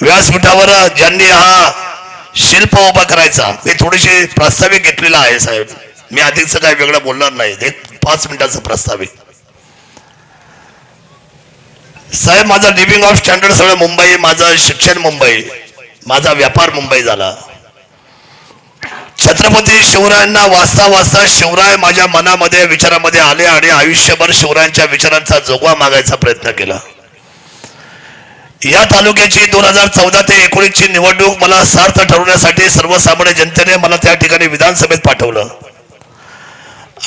व्यासपीठावर ज्यांनी हा शिल्प उभा करायचा ते थोडीशी प्रास्ताविक घेतलेला आहे साहेब. मी अधिकच काय वेगळं बोलणार नाही. ते पाच मिनिटाचं प्रास्ताविक साहेब माझा लिव्हिंग ऑफ स्टँडर्ड सगळं मुंबई माझं शिक्षण मुंबई माझा व्यापार मुंबई झाला. छत्रपती शिवरायांना वाचता वाचता शिवराय माझ्या मनामध्ये विचारामध्ये आले आणि आयुष्यभर शिवरायांच्या विचारांचा जोगवा मागायचा प्रयत्न केला. या तालुक्याची दोन हजार चौदा ते एकोणीसची निवडणूक मला सार्थ ठरवण्यासाठी सर्वसामान्य जनतेने मला त्या ठिकाणी विधानसभेत पाठवलं.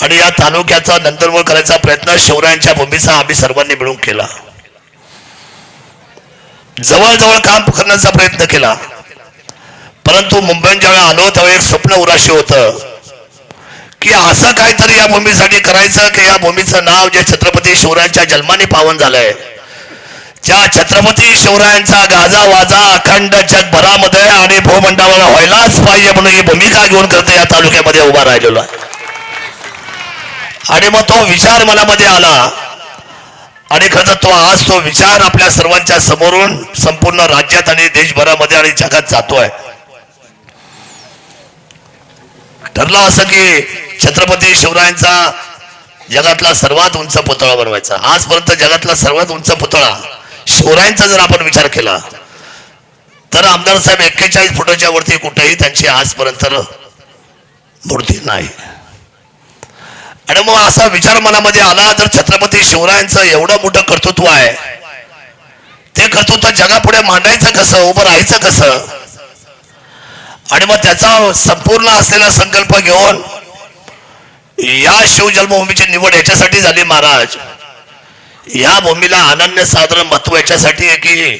आणि या तालुक्याचा नंदनवळ करायचा प्रयत्न शिवरायांच्या भूमीचा आम्ही सर्वांनी मिळून केला. जवळजवळ काम करण्याचा प्रयत्न केला. परंतु मुंबईत ज्यावेळेला आलो त्यावेळी एक स्वप्न उराशी होतं की असं काहीतरी या भूमीसाठी करायचं की या भूमीचं नाव जे छत्रपती शिवरायांच्या जन्माने पावन झालंय. ज्या छत्रपती शिवरायांचा गाजा वाजा अखंड जगभरामध्ये आणि भूमंडळाला व्हायलाच पाहिजे म्हणून ही भूमिका घेऊन करते या तालुक्यामध्ये उभा राहिलेलो आहे. आणि मग तो विचार मनामध्ये आला. आणि खरं तर तो आज तो विचार आपल्या सर्वांच्या समोरून संपूर्ण राज्यात आणि देशभरामध्ये आणि जगात जातोय. ठरलं असं की छत्रपती शिवरायांचा जगातला सर्वात उंच पुतळा बनवायचा. आजपर्यंत जगातला सर्वात उंच पुतळा शिवरायांचा जर आपण विचार केला तर आमदार साहेब एक्केचाळीस फुटाच्या वरती कुठेही त्यांची आजपर्यंत मूर्ती नाही. आणि मग असा विचार मनामध्ये आला तर छत्रपती शिवरायांचं एवढं मोठं कर्तृत्व आहे ते कर्तृत्व जगापुढे मांडायचं कसं उभं राहायचं कसं? आणि मग त्याचा संपूर्ण असलेला संकल्प घेऊन या शिवजन्मभूमीची निवड याच्यासाठी झाली महाराज. या भूमीला अनन्य साधारण महत्त्व याच्यासाठी आहे की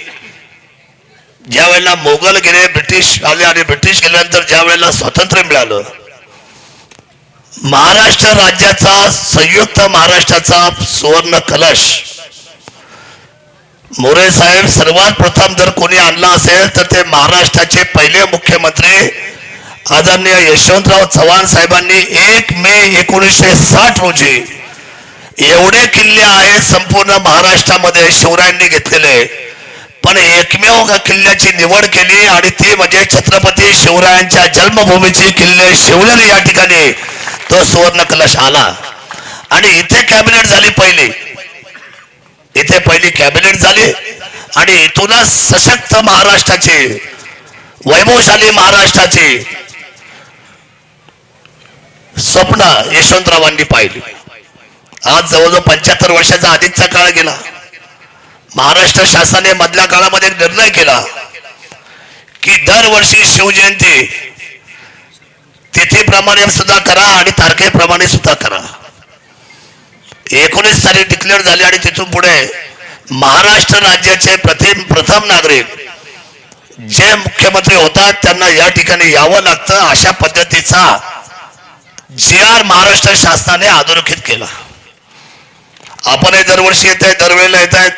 ज्या वेळेला मोगल गेले ब्रिटिश आले आणि ब्रिटिश गेल्यानंतर ज्या वेळेला स्वातंत्र्य मिळालं महाराष्ट्र राज्याचा संयुक्त महाराष्ट्राचा सुवर्ण कलश मोरे साहेब सर्वात प्रथम जर कोणी आणला असेल तर ते महाराष्ट्राचे पहिले मुख्यमंत्री आदरणीय यशवंतराव चव्हाण साहेबांनी एक मे एकोणीसशे साठ रोजी एवढे किल्ले आहेत संपूर्ण महाराष्ट्रामध्ये शिवरायांनी घेतलेले. पण एकमेव किल्ल्याची निवड केली आणि ती म्हणजे छत्रपती शिवरायांच्या जन्मभूमीची किल्ले शिवलेले या ठिकाणी. तो सुवर्ण कलश आला आणि इथे कॅबिनेट झाली पहिली. इथे पहिली कॅबिनेट झाली आणि इथूनच सशक्त महाराष्ट्राची वैभवशाली महाराष्ट्राची स्वप्न यशवंतरावांनी पाहिली. आज जवळजवळ पंच्याहत्तर वर्षाचा आधीचा काळ गेला. महाराष्ट्र शासनाने मधल्या काळामध्ये एक निर्णय केला की दरवर्षी शिवजयंती तिथीप्रमाणे सुद्धा करा आणि तारखेप्रमाणे सुद्धा करा. एकोणीस तारीख डिक्लेअर झाली आणि तिथून पुढे महाराष्ट्र राज्याचे प्रथम प्रथम नागरिक जे मुख्यमंत्री होतात त्यांना या ठिकाणी यावं लागतं अशा पद्धतीचा जी आर महाराष्ट्र शासनाने अधोरेखित केला. आपणही दरवर्षी येत आहे दरवेळेला येत आहेत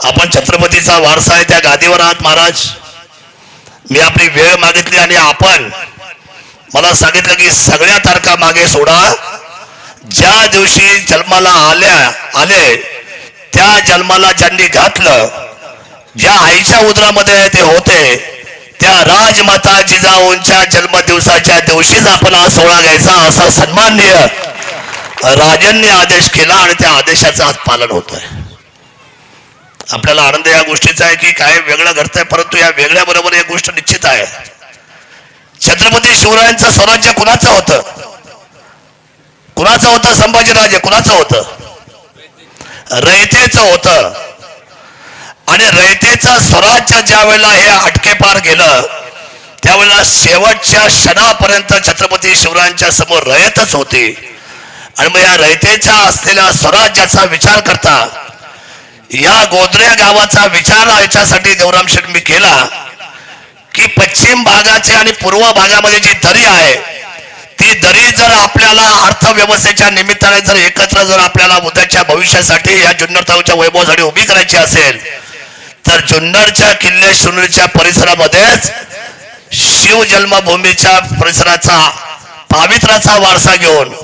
आपण छत्रपतीचा वारसा आहे त्या गादीवर आहात महाराज. मी आपली वेळ मागितली आणि आपण मला सांगितलं की सगळ्या तारखा मागे सोडा. ज्या दिवशी जन्माला आल्या आले त्या जन्माला ज्यांनी घातलं ज्या आईच्या उदरामध्ये ते होते त्या राजमाता जिजाऊंच्या जन्मदिवसाच्या दिवशीच आपण हा सोहळा घ्यायचा असा सन्माननीय राजांनी आदेश केला आणि त्या आदेशाचं आज पालन होत आहे आपल्याला आनंद या गोष्टीचा आहे की काय वेगळं घडतंय परंतु या वेगळ्या बरोबर एक गोष्ट निश्चित आहे. छत्रपती शिवरायांचं स्वराज्य कुणाचं होतं? कुणाचं होतं? संभाजीराजे कुणाचं होतं? रयतेचं होतं. आणि रयतेचं स्वराज्य ज्या वेळेला हे अटके पार गेलं त्यावेळेला शेवटच्या क्षणापर्यंत छत्रपती शिवरायांच्या समोर रयतच होती. आणि मग या रयतेचा असलेल्या स्वराज्याचा विचार करता या गोदऱ्या गावाचा विचार याच्यासाठी देवराम शेठ मी केला की पश्चिम भागाचे आणि पूर्व भागामध्ये जी दरी आहे ती दरी जर आपल्याला अर्थव्यवस्थेच्या निमित्ताने जर एकत्र जर आपल्याला उद्याच्या भविष्यासाठी या जुन्नर तालुक्याच्या वैभवासाठी उभी करायची असेल तर जुन्नरच्या किल्ले शिवनेरीच्या परिसरामध्येच शिव जन्मभूमीच्या परिसराचा पावित्राचा वारसा घेऊन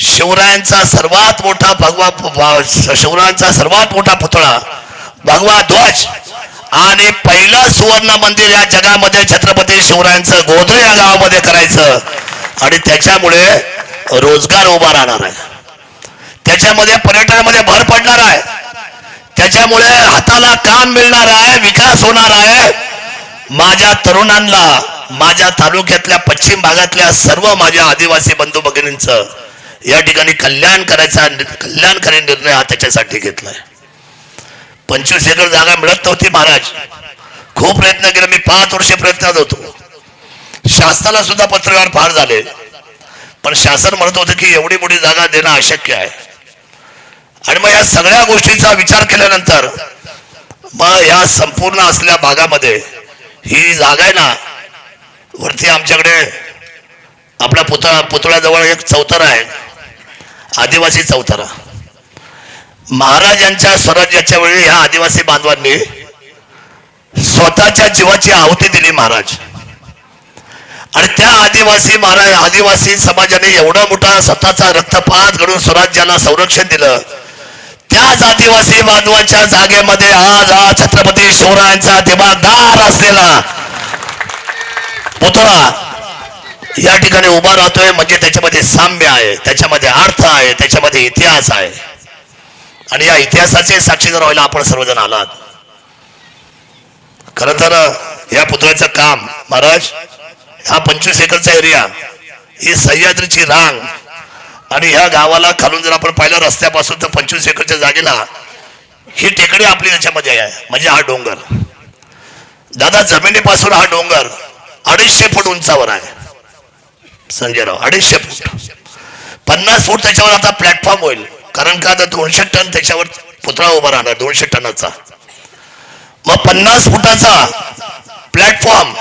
शिवरायांचा सर्वात मोठा भगवा शिवरायांचा सर्वात मोठा पुतळा भगवा ध्वज. आणि पहिलं सुवर्ण मंदिर या जगामध्ये छत्रपती शिवरायांचं गोधळे या गावामध्ये करायचं. आणि त्याच्यामुळे रोजगार उभा राहणार आहे. त्याच्यामध्ये पर्यटनामध्ये भर पडणार आहे. त्याच्यामुळे हाताला काम मिळणार आहे विकास होणार आहे. माझ्या तरुणांना माझ्या तालुक्यातल्या पश्चिम भागातल्या सर्व माझ्या आदिवासी बंधू भगिनींचं या ठिकाणी कल्याण करायचा कल्याणकारी निर्णय हा त्याच्यासाठी घेतलाय. पंचवीस एकर जागा मिळत नव्हती महाराज. खूप प्रयत्न केले मी पाच वर्षे प्रयत्नात होतो. शासनाला सुद्धा पत्रकार फार झाले. पण शासन म्हणत होतं की एवढी मोठी जागा देणं अशक्य आहे. आणि मग या सगळ्या गोष्टीचा विचार केल्यानंतर मग या संपूर्ण असल्या भागामध्ये ही जागा आहे ना वरती आमच्याकडे आपल्या पुतळा पुतळ्याजवळ एक चौतारा आहे. आदिवासी चौतारा महाराजांच्या स्वराज्याच्या वेळी ह्या आदिवासी बांधवांनी स्वतःच्या जीवाची आहुती दिली महाराज. आणि त्या आदिवासी महाराज आदिवासी समाजाने एवढा मोठा स्वतःचा रक्तपात घडून स्वराज्याला संरक्षण दिलं. त्याच आदिवासी बांधवांच्या जागेमध्ये आज हा छत्रपती शिवरायांचा दिमागदार असलेला पुतळा या ठिकाणी उभा राहतोय म्हणजे त्याच्यामध्ये साम्य आहे त्याच्यामध्ये अर्थ आहे त्याच्यामध्ये इतिहास आहे. आणि या इतिहासाचे साक्षीदार व्हायला आपण सर्वजण आलात खर तर या पुतळ्याचं काम महाराज हा पंचवीस एकरचा एरिया ही सह्याद्रीची रांग आणि ह्या गावाला खालून जर आपण पाहिलं रस्त्यापासून तर पंचवीस एकरच्या जागेला ही टेकडी आपली त्याच्यामध्ये आहे म्हणजे हा डोंगर. दादा जमिनीपासून हा डोंगर अडीचशे फूट उंचावर आहे. संजयराव अडीचशे फूट. पन्नास फूट त्याच्यावर आता प्लॅटफॉर्म होईल. कारण का आता दोनशे टन त्याच्यावर पुतळा उभा राहणार दोनशे टनाचा. मग पन्नास फुटाचा प्लॅटफॉर्म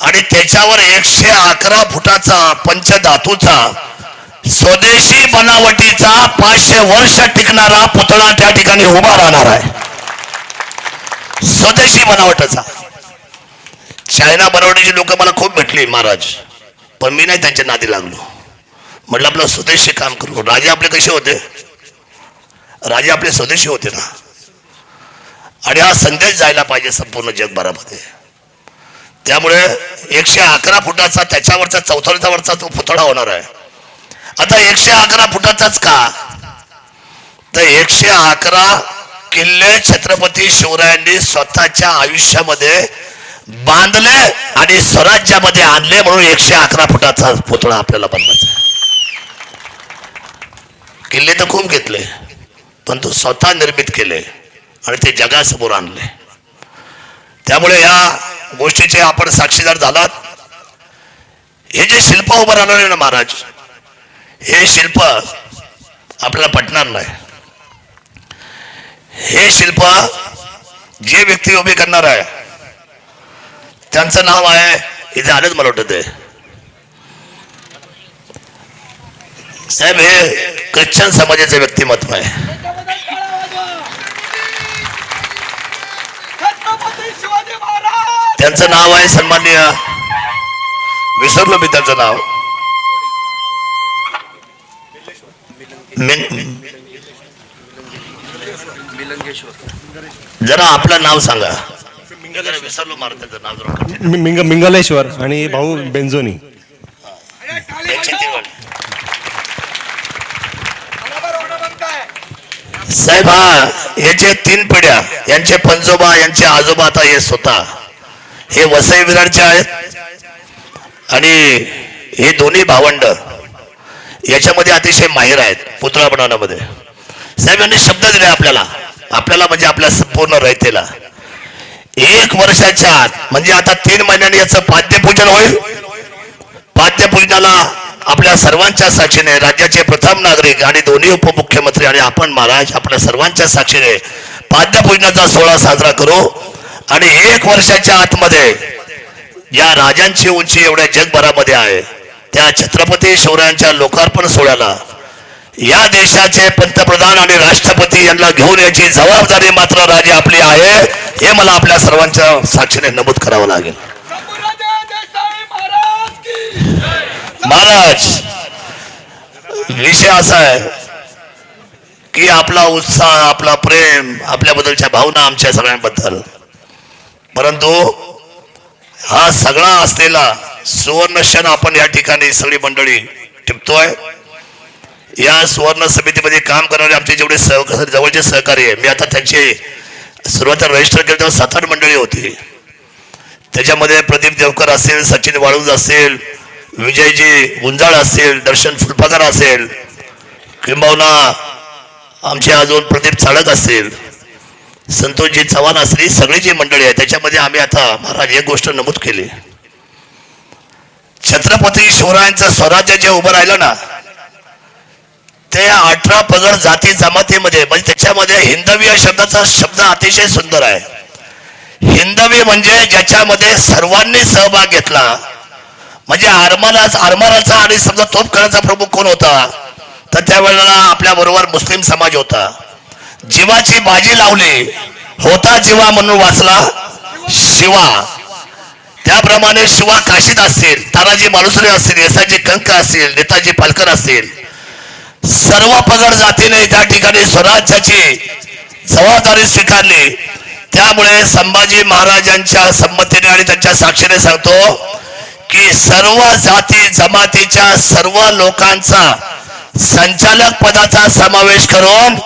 आणि त्याच्यावर एकशे अकरा फुटाचा पंचधातूचा स्वदेशी बनावटीचा पाचशे वर्ष टिकणारा पुतळा त्या ठिकाणी उभा राहणार आहे. स्वदेशी बनावटाचा. चायना बनावटीची लोक मला खूप भेटली महाराज. पण मी नाही त्यांच्या नादी लागलो. म्हटलं आपलं स्वदेशी काम करू. राजे आपले कसे होते? राजे आपले स्वदेशी होते ना. आणि हा संदेश जायला पाहिजे संपूर्ण जगभरामध्ये. त्यामुळे एकशे अकरा फुटाचा त्याच्यावरचा चौथाचा वरचा तो पुतळा होणार आहे. आता एकशे अकरा फुटाचाच का? तर एकशे अकरा किल्ले छत्रपती शिवरायांनी स्वतःच्या आयुष्यामध्ये बांधले आणि स्वराज्यामध्ये आणले म्हणून एकशे अकरा फुटाचा पुतळा आपल्याला बनवायचा किल्ले तर खूप घेतले पण तो स्वतः निर्मित केले आणि ते जगासमोर आणले. त्यामुळे या गोष्टीचे आपण साक्षीदार झालात. हे जे शिल्प उभं राहणार आहे ना महाराज हे शिल्प आपल्याला पटणार नाही. हे शिल्प जे व्यक्ती उभी करणार आहे त्यांचं नाव आहे इथे आलंच मला वाटत साहेब हे ख्रिश्चन समाजाचे व्यक्तिमत्व आहे. त्यांचं नाव आहे सन्माननीय विसरलो मी त्यांचं नाव. जरा आपलं नाव सांगा. जरा विसरलो मार त्याचं नाव जरा मि- मिंग मिंगलेश्वर आणि भाऊ बेंजोनी. वाले. साहेब हा याचे तीन पिढ्या यांचे पंजोबा यांचे आजोबा आता हे स्वतः. हे वसई विरारचे आहेत आणि हे दोन्ही भावंड याच्यामध्ये अतिशय माहीर आहेत पुतळा बनवण्यामध्ये. साहेब यांनी शब्द दिले आपल्याला. आपल्याला म्हणजे आपल्या संपूर्ण रयतेला. एक वर्षाच्या आत म्हणजे आता तीन महिन्याने याचं पाद्यपूजन होईल. पाद्यपूजनाला आपल्या सर्वांच्या साक्षीने राज्याचे प्रथम नागरिक आणि दोन्ही उपमुख्यमंत्री आणि आपण महाराज आपल्या सर्वांच्या साक्षीने पाद्यपूजनाचा सोहळा साजरा करू. आणि एक वर्षाच्या आतमध्ये या राजांची उंची एवढ्या जगभरामध्ये आहे. त्या छत्रपती शिवरायांच्या लोकार्पण सोहळ्याला या देशाचे पंतप्रधान आणि राष्ट्रपती यांना घेऊन याची जबाबदारी मात्र राजे आपली आहे हे मला आपल्या सर्वांच्या साक्षीने नमूद करावं लागेल. महाराज महाराज विषय असा आहे की आपला उत्साह आपला प्रेम आपल्याबद्दलच्या भावना आमच्या सगळ्यांबद्दल. परंतु हा सगळा असलेला सुवर्ण क्षण आपण या ठिकाणी सगळी मंडळी टिपतोय. या सुवर्ण समितीमध्ये काम करणारे आमचे जेवढे सह जवळचे सहकारी आहे मी आता त्यांचे सुरुवातीला रजिस्टर केले तेव्हा सात आठ मंडळी होती. त्याच्यामध्ये प्रदीप देवकर असेल सचिन वाळूज असेल विजयजी गुंजाळ असेल दर्शन फुलपाकर असेल किंबहुना आमचे अजून प्रदीप चाळक असेल संतोषजी चव्हाण असली सगळी जी मंडळी आहे त्याच्यामध्ये आम्ही आता महाराज एक गोष्ट नमूद केली. छत्रपती शिवरायांचं स्वराज्य जे उभं राहिलं ना ते अठरा पगड जाती जमातीमध्ये म्हणजे त्याच्यामध्ये हिंदवी या शब्दाचा शब्द अतिशय सुंदर आहे. हिंदवी म्हणजे ज्याच्यामध्ये सर्वांनी सहभाग घेतला. म्हणजे आरमाराचा आरमाराचा आणि समजा तोफखानाचा प्रमुख कोण होता? तर त्यावेळेला आपल्या बरोबर मुस्लिम समाज होता. जीवाची बाजी लावली. होता जीवा म्हणून वाचला शिवा. त्याप्रमाणे शिवा काशीत असतील तानाजी मालुसरे असतील येसाजी कंक असतील नेताजी पालकर असतील सर्व पगड जातीने त्या ठिकाणी स्वराज्याची जबाबदारी स्वीकारली. त्यामुळे संभाजी महाराजांच्या संमतीने आणि त्यांच्या साक्षीने सांगतो की सर्व जाती जमातीच्या सर्व लोकांचा संचालक पदाचा समावेश करून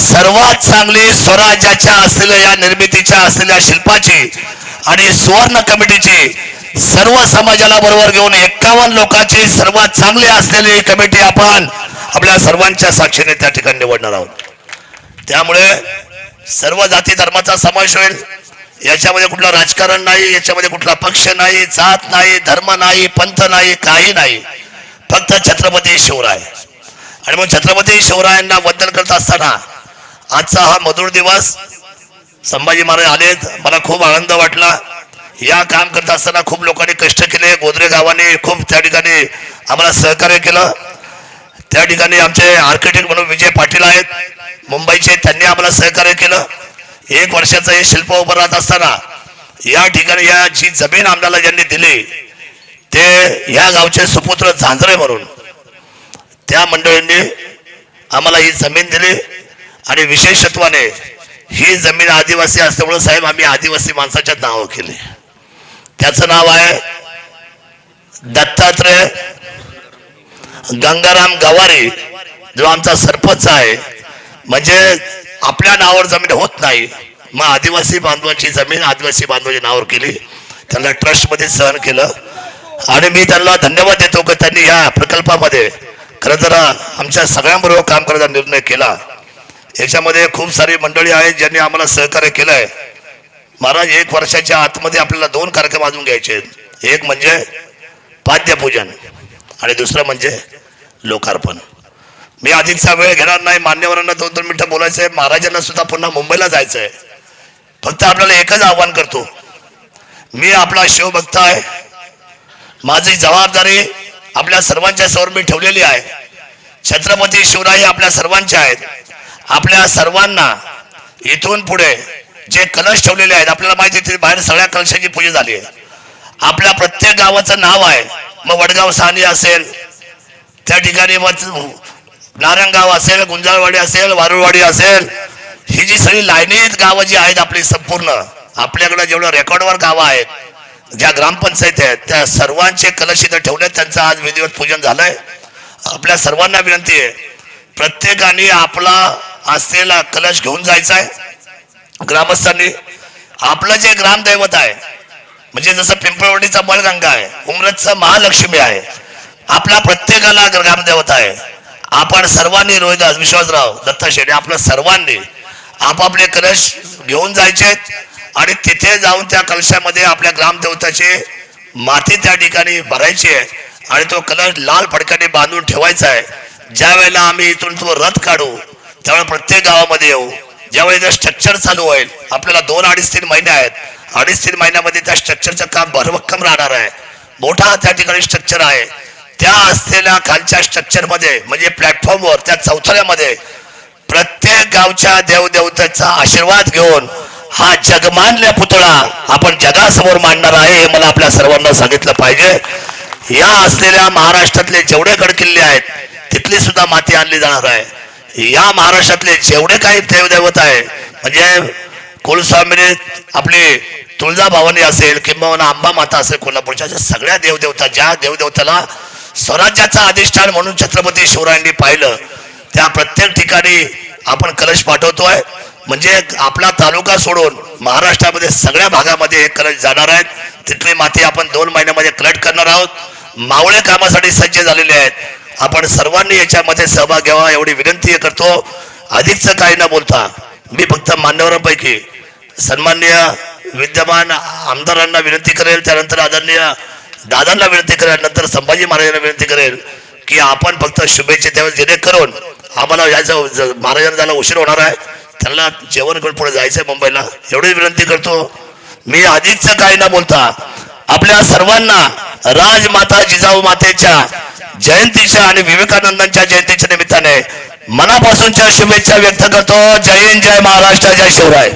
सर्वात चांगली स्वराज्याच्या असलेल्या या निर्मितीच्या असलेल्या शिल्पाची आणि सुवर्ण कमिटीची सर्व समाजाला बरोबर घेऊन एक्कावन्न लोकांची सर्वात चांगली असलेली कमिटी आपण आपल्या सर्वांच्या साक्षीने त्या ठिकाणी निवडणार आहोत. त्यामुळे सर्व जाती धर्माचा समावेश होईल. याच्यामध्ये कुठलं राजकारण नाही याच्यामध्ये कुठला पक्ष नाही जात नाही धर्म नाही पंथ नाही काही नाही. फक्त छत्रपती शिवराय. आणि मग छत्रपती शिवरायांना वंदन करत असताना आजचा हा मधुर दिवस संभाजी महाराज आलेत मला खूप आनंद वाटला. या काम करत असताना खूप लोकांनी कष्ट केले. गोदरे गावाने खूप त्या ठिकाणी आम्हाला सहकार्य केलं. त्या ठिकाणी आमचे आर्किटेक्ट म्हणून विजय पाटील आहेत. मुंबईचे त्यांनी आम्हाला सहकार्य केलं. एक वर्षाचं हे शिल्प उभं राहत असताना या ठिकाणी या जी जमीन आम्हाला ज्यांनी दिली ते या गावचे सुपुत्र झांजरे म्हणून. त्या मंडळींनी आम्हाला ही जमीन दिली आणि विशेषत्वाने ही जमीन आदिवासी असल्यामुळे साहेब आम्ही आदिवासी माणसाच्या नाव केले. त्याचं नाव आहे दत्तात्रय गंगाराम गवारे जो आमचा सरपंच आहे म्हणजे आपल्या नावावर जमीन होत नाही. मग आदिवासी बांधवांची जमीन आदिवासी बांधवांच्या नावावर केली. त्यांना ट्रस्टमध्ये सहन केलं. आणि मी त्यांना धन्यवाद देतो की त्यांनी या प्रकल्पामध्ये खरं तर आमच्या सगळ्यांबरोबर काम करायचा निर्णय केला. याच्यामध्ये खूप सारी मंडळी आहेत ज्यांनी आम्हाला सहकार्य केलं आहे महाराज एक वर्षाच्या आतमध्ये आपल्याला दोन कार्यक्रम अजून घ्यायचे आहेत. एक म्हणजे पाद्यपूजन. आणि दुसरं म्हणजे लोकार्पण. मी अधिकचा वेळ घेणार नाही मान्यवरांना दोन दोन मिनिटं बोलायचं आहे महाराजांना सुद्धा पुन्हा मुंबईला जायचं आहे फक्त आपल्याला एकच आव्हान करतो. मी आपला शिवभक्त आहे माझी जबाबदारी आपल्या सर्वांच्या समोर मी ठेवलेली आहे. छत्रपती शिवराय आपल्या सर्वांच्या आहेत. आपल्या सर्वांना इथून पुढे जे कलश ठेवलेले आहेत आपल्याला माहिती तिथे बाहेर सगळ्या कलशाची पूजा झाली आहे. आपल्या प्रत्येक गावाचं नाव आहे. मग वडगाव सानी असेल त्या ठिकाणी मग नारायणगाव असेल गुंजाळवाडी असेल वारुळवाडी असेल ही जी सगळी लाईनीत गावं जी आहेत आपली संपूर्ण आपल्याकडे जेवढं रेकॉर्डवर गावं आहेत ज्या ग्रामपंचायती आहेत त्या सर्वांचे कलश इथं ठेवण्यात त्यांचं आज विधिवत पूजन झालंय. आपल्या सर्वांना विनंती आहे प्रत्येकाने आपला असलेला कलश घेऊन जायचा आहे ग्रामस्थांनी. आपलं जे ग्रामदैवत आहे म्हणजे जसं पिंपळवडीचा बळगंगा आहे उमरतचा महालक्ष्मी आहे आपला प्रत्येकाला ग्रामदेवता आहे. आपण सर्वांनी रोहिदास विश्वासराव दत्ता शेटे आपलं सर्वांनी आपापले कलश घेऊन जायचे आणि तिथे जाऊन त्या कलशामध्ये आपल्या ग्रामदेवताचे माती त्या ठिकाणी भरायची आहे आणि तो कलश लाल फडक्याने बांधून ठेवायचा आहे. ज्या वेळेला आम्ही इथून तो रथ काढू त्यावेळेला प्रत्येक गावामध्ये येऊ. ज्यावेळी स्ट्रक्चर चालू होईल आपल्याला दोन अडीच तीन महिने आहेत. अडीच तीन महिन्यामध्ये त्या स्ट्रक्चरचं काम भरभक्कम राहणार आहे. मोठा त्या ठिकाणी स्ट्रक्चर आहे. त्या असलेल्या खालच्या स्ट्रक्चरमध्ये म्हणजे प्लॅटफॉर्मवर त्या चौथऱ्यामध्ये प्रत्येक गावच्या देवदेवतेचा आशीर्वाद घेऊन हा जगमानल्या पुतळा आपण जगासमोर मांडणार आहे हे मला आपल्या सर्वांना सांगितलं पाहिजे. या असलेल्या महाराष्ट्रातले जेवढे गडकिल्ले आहेत तिथली सुद्धा माती आणली जाणार आहे. या महाराष्ट्रातले जेवढे काही देवदैवत आहे म्हणजे कुलस्वामीने आपली तुळजाभवानी असेल किंवा अंबा माता असेल कोल्हापूरच्या अशा सगळ्या देवदेवता ज्या देवदेवताला स्वराज्याचा अधिष्ठान म्हणून छत्रपती शिवरायांनी पाहिलं त्या प्रत्येक ठिकाणी आपण कलश पाठवतोय. म्हणजे आपला तालुका सोडून महाराष्ट्रामध्ये सगळ्या भागामध्ये हे कलश जाणार आहेत. तिथली माती आपण दोन महिन्यामध्ये कलेक्ट करणार आहोत. मावळे कामासाठी सज्ज झालेले आहेत. आपण सर्वांनी याच्यामध्ये सहभाग घ्यावा एवढी विनंती करतो. अधिकचं काही न बोलता मी फक्त मान्यवरांपैकी सन्माननीय विद्यमान आमदारांना विनंती करेल त्यानंतर आदरणीय दादांना विनंती करेल नंतर संभाजी महाराजांना विनंती करेल की आपण फक्त शुभेच्छा त्यावेळेस जेणेकरून आम्हाला यायचं महाराजांना जायला उशीर होणार आहे त्यांना जेवण करून पुढे जायचंय मुंबईला. एवढी विनंती करतो. मी अधिकचं काही न बोलता आपल्या सर्वांना राजमाता जिजाऊ मातेच्या जयंतीच्या आणि विवेकानंदांच्या जयंतीच्या निमित्ताने मनापासूनच्या शुभेच्छा व्यक्त करतो. जय हिंद जय महाराष्ट्र जय शिवराय.